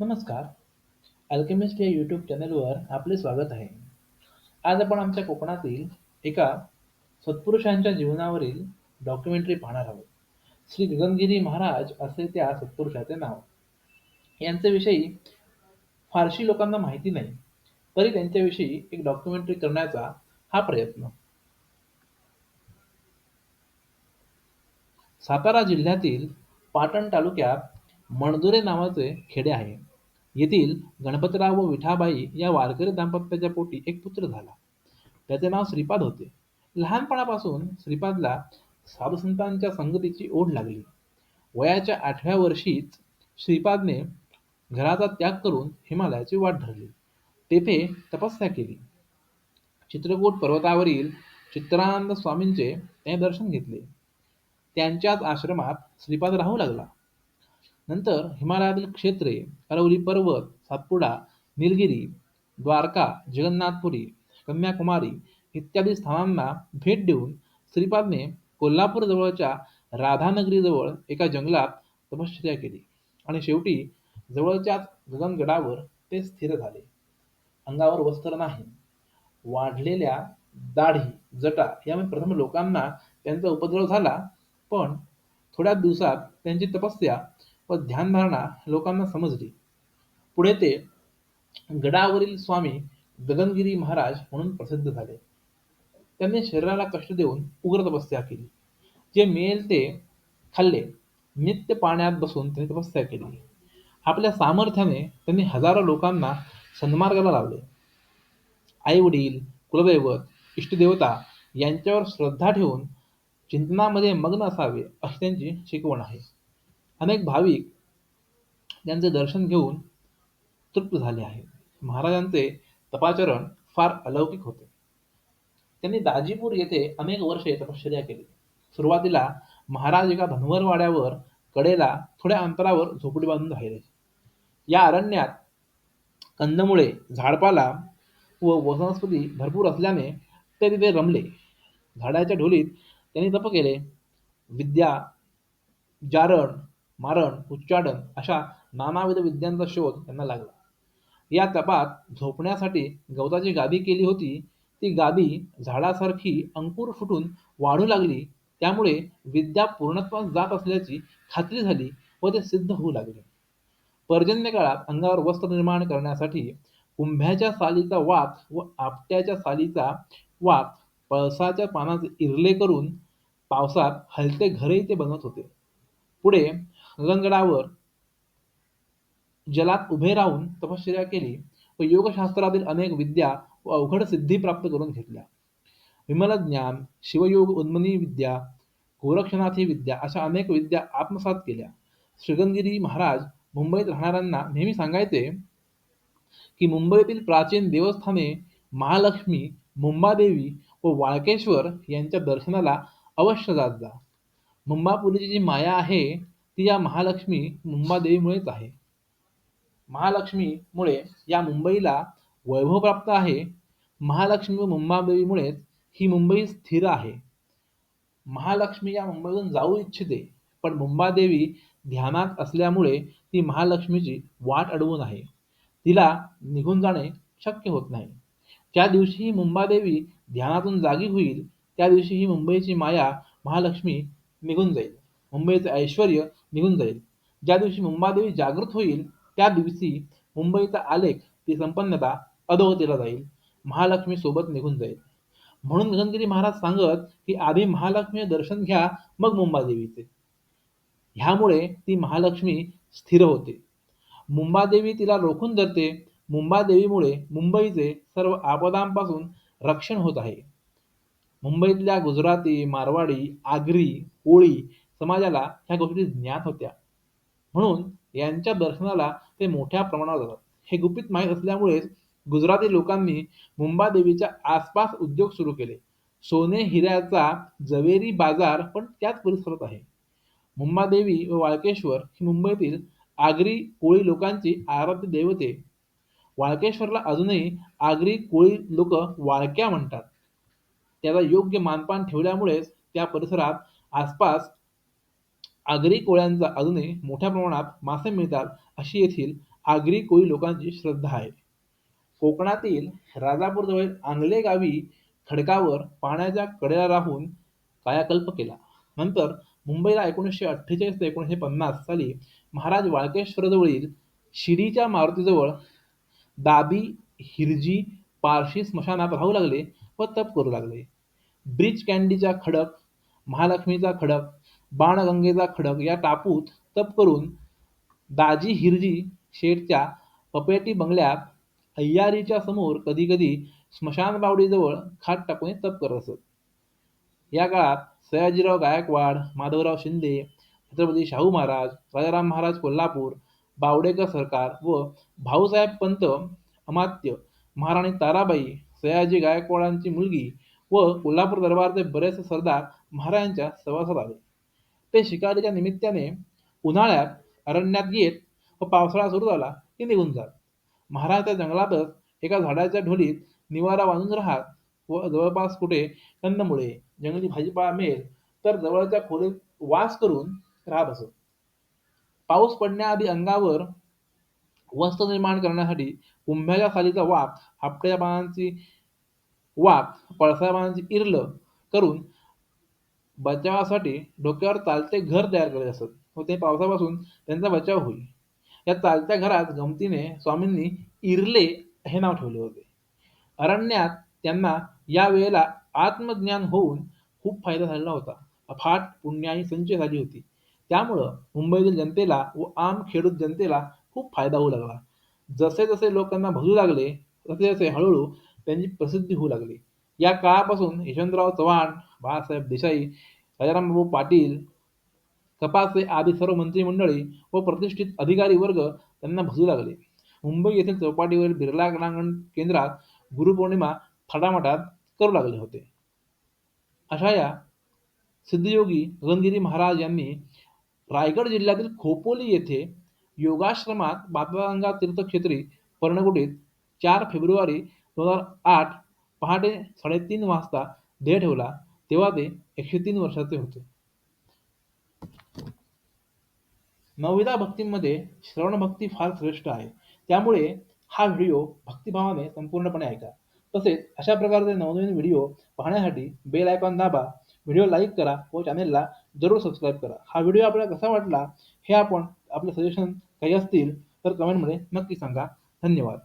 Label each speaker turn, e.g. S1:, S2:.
S1: नमस्कार. अल्केमिस्ट या यूट्यूब चॅनलवर आपले स्वागत आहे. आज आपण आमच्या कोकणातील एका सत्पुरुषांच्या जीवनावरील डॉक्युमेंटरी पाहणार आहोत. श्री गगनगिरी महाराज असे त्या सत्पुरुषाचे नाव. यांच्याविषयी फारशी लोकांना माहिती नाही. तरी त्यांच्याविषयी एक डॉक्युमेंटरी करण्याचा हा प्रयत्न. सातारा जिल्ह्यातील पाटण तालुक्यात मणदुरे नावाचे खेडे आहे. येथील गणपतराव व विठाबाई या वारकरी दाम्पत्याच्या पोटी एक पुत्र झाला. त्याचे नाव श्रीपाद होते. लहानपणापासून श्रीपादला साधुसंतांच्या संगतीची ओढ लागली. वयाच्या आठव्या वर्षीच श्रीपादने घराचा त्याग करून हिमालयाची वाट धरली. तेथे तपस्या केली. चित्रकूट पर्वतावरील चित्रानंद स्वामींचे त्याने दर्शन घेतले. त्यांच्याच आश्रमात श्रीपाद राहू लागला. नंतर हिमालयातील क्षेत्रे, अरवली पर्वत, सातपुडा, निलगिरी, द्वारका, जगन्नाथपुरी, कन्याकुमारी इत्यादी स्थानांना भेट देऊन श्रीपादने कोल्हापूर जवळच्या राधानगरीजवळ एका जंगलात तपश्चर्या केली आणि शेवटी जवळच्याच गगनगडावर ते स्थिर झाले. अंगावर वस्त्र नाही. वाढलेल्या दाढी, जटा यामुळे प्रथम लोकांना त्यांचा उपद्रव झाला, पण थोड्याच दिवसात त्यांची तपस्या व ध्यानधारणा लोकांना समजली. पुढे ते गडावरील स्वामी गगनगिरी महाराज म्हणून प्रसिद्ध झाले. त्यांनी शरीराला कष्ट देऊन उग्र तपस्या केली. जे मिळेल ते खाल्ले. नित्य पाण्यात बसून त्यांनी तपस्या केली. आपल्या सामर्थ्याने त्यांनी हजारो लोकांना सन्मार्गाला लावले. आई-वडील, कुलदैवत, इष्टदेवता यांच्यावर श्रद्धा ठेवून चिंतनामध्ये मग्न असावे अशी त्यांची शिकवण आहे. अनेक भाविक त्यांचे दर्शन घेऊन तृप्त झाले आहेत. महाराजांचे तपाचरण फार अलौकिक होते. त्यांनी दाजीपूर येथे अनेक वर्षे तपश्चर्या केली. सुरुवातीला महाराज एका धनवरवाड्यावर कडेला थोड्या अंतरावर झोपडी बांधून राहिले. या अरण्यात कंदमुळे, झाडपाला व वनस्पती भरपूर असल्याने ते तिथे रमले. झाडाच्या ढोलीत त्यांनी तप केले. विद्या, जारण, मारण, उच्चाटन अशा नानाविध विद्यांचा शोध त्यांना लागला. या तपात झोपण्यासाठी गवताची गादी केली होती ती गादी झाडासारखी अंकुर फुटून वाढू लागली त्यामुळे विद्या पूर्णत्वास जात असल्याची खात्री झाली व ते सिद्ध होऊ लागले. पर्जन्यकाळात अंगावर वस्त्र निर्माण करण्यासाठी कुंभ्याच्या सालीचा वात व आपट्याच्या सालीचा वात पळसाच्या पानाचे इरले करून पावसात हलते घरही ते बनवत होते. पुढे गगनगडावर जलात उभे राहून तपश्चर्या केली व योगशास्त्रातील अनेक विद्या व अवघड सिद्धी प्राप्त करून घेतल्या. विमल ज्ञान शिवयोग उन्मनी विद्या, गोरक्षनाथी विद्या अशा अनेक विद्या आत्मसात केल्या. श्रीगंगिरी महाराज मुंबईत राहणाऱ्यांना नेहमी सांगायचे की मुंबईतील प्राचीन देवस्थाने महालक्ष्मी, मुंबादेवी व वाळकेश्वर यांच्या दर्शनाला अवश्य जात जा. मुंबापुरीची जी माया आहे ती या महालक्ष्मी मुंबादेवीमुळेच आहे. महालक्ष्मीमुळे या मुंबईला वैभव प्राप्त आहे. महालक्ष्मी व मुंबादेवीमुळेच ही मुंबई स्थिर आहे. महालक्ष्मी या मुंबईतून जाऊ इच्छिते, पण मुंबादेवी ध्यानात असल्यामुळे ती महालक्ष्मीची वाट अडवून आहे. तिला निघून जाणे शक्य होत नाही. ज्या दिवशी ही मुंबादेवी ध्यानातून जागी होईल त्या दिवशी ही मुंबईची माया महालक्ष्मी निघून जाईल. मुंबईचे ऐश्वर्य निघून जाईल. ज्या दिवशी मुंबादेवी जागृत होईल त्या दिवशी मुंबईचा आलेख, ती संपन्नता अधोगतीला जाईल. महालक्ष्मी सोबत निघून जाईल. म्हणून गगनगिरी महाराज सांगत की आधी महालक्ष्मी दर्शन घ्या मग मुंबादेवीचे. ह्यामुळे ती महालक्ष्मी स्थिर होते. मुंबादेवी तिला रोखून धरते. मुंबादेवीमुळे मुंबईचे सर्व आपदांपासून रक्षण होत आहे. मुंबईतल्या गुजराती, मारवाडी, आगरी, कोळी समाजाला ह्या गोष्टी ज्ञात होत्या. म्हणून यांच्या दर्शनाला ते मोठ्या प्रमाणावर जातात. हे गुपित माहीत असल्यामुळेच गुजराती लोकांनी मुंबादेवीच्या आसपास उद्योग सुरू केले. सोने हिऱ्याचा जवेरी बाजार पण त्याच परिसरात आहे. मुंबादेवी व वाळकेश्वर ही मुंबईतील आगरी कोळी लोकांची आराध्य दैवते. वाळकेश्वरला अजूनही आगरी कोळी लोक वाळक्या म्हणतात. त्याला योग्य मानपान ठेवल्यामुळेच त्या परिसरात आसपास आगरी कोळ्यांचा अजूनही मोठ्या प्रमाणात मासे मिळतात अशी येथील आगरी कोळी लोकांची श्रद्धा आहे. कोकणातील राजापूरजवळील आंगले गावी खडकावर पाण्याच्या कडेला राहून कायाकल्प केला. नंतर मुंबईला एकोणीसशे अठ्ठेचाळीस ते एकोणीसशे पन्नास साली महाराज वाळकेश्वरजवळील शिडीच्या मारुतीजवळ दाबी हिरजी पारशी स्मशानात राहू लागले व तप करू लागले. ब्रिज कँडीचा खडक महालक्ष्मीचा खडक बाणगंगेचा खडक या टापूत तप करून दाजी हिरजी शेठच्या पपेटी बंगल्यात अय्यारीच्या समोर कधीकधी स्मशानबावडीजवळ खाट टाकून तप करत असत. या काळात सयाजीराव गायकवाड माधवराव शिंदे छत्रपती शाहू महाराज राजाराम महाराज कोल्हापूर बावडेकर सरकार व भाऊसाहेब पंत अमात्य महाराणी ताराबाई सयाजी गायकवाडांची मुलगी व कोल्हापूर दरबारचे बरेचसे सरदार महाराजांच्या सभासद आले ते शिकारीच्या निमित्ताने उन्हाळ्यात अरण्यात येत व पावसाळा सुरू झाला की निघून जात. महाराज त्या जंगलातच एका झाडाच्या ढोलीत निवारा बांधून राहत व जवळपास कुठे कंदमुळे जंगली भाजीपाला मिळेल तर जवळच्या खोलीत वास करून राहत असत. पाऊस पडण्याआधी अंगावर वस्त्र निर्माण करण्यासाठी कुंभ्याच्या सालीचा वाप आपट्या पानांची वाप पळसा बाणांची इरलं करून बचावासाठी डोक्यावर चालते घर तयार करत असत व ते पावसापासून त्यांचा बचाव होईल. या चालत्या घरात गमतीने स्वामींनी इरले हे नाव ठेवले होते. अरण्यात त्यांना या वेळेला आत्मज्ञान होऊन खूप फायदा झालेला होता. अफाट पुण्याई संचय झाली होती. त्यामुळं मुंबईतील जनतेला व आम खेडूत जनतेला खूप फायदा होऊ लागला. जसे जसे लोकांना भजू लागले तसे तसे हळूहळू त्यांची प्रसिद्धी होऊ लागली. या काळापासून यशवंतराव चव्हाण बाळासाहेब देसाई राजारामबाबू पाटील कपासे आदी सर्व मंत्रिमंडळी व प्रतिष्ठित अधिकारी वर्ग त्यांना भजू लागले. मुंबई येथील चौपाटीवरील बिर्ला क्रीडांगण केंद्रात गुरुपौर्णिमा थाटामाटात करू लागले होते. अशा या सिद्धयोगी गगनगिरी महाराज यांनी रायगड जिल्ह्यातील खोपोली येथे योगाश्रमात बाबागंगा तीर्थक्षेत्री पर्णकुटीत चार फेब्रुवारी दोन हजार आठ पहाटे साडेतीन वाजता देह ठेवला. तेव्हा ते एकशे तीन वर्षाचे होते. नवविधा श्रवण श्रवणभक्ती फार श्रेष्ठ आहे. त्यामुळे हा व्हिडिओ भक्तिभावाने संपूर्णपणे ऐका. तसेच अशा प्रकारचे नवनवीन व्हिडिओ पाहण्यासाठी बेल आयकॉन दाबा. व्हिडिओ लाईक करा व चॅनेलला जरूर सबस्क्राईब करा. हा व्हिडिओ आपल्याला कसा वाटला हे आपण आपले सजेशन काही असतील तर कमेंटमध्ये नक्की सांगा. धन्यवाद.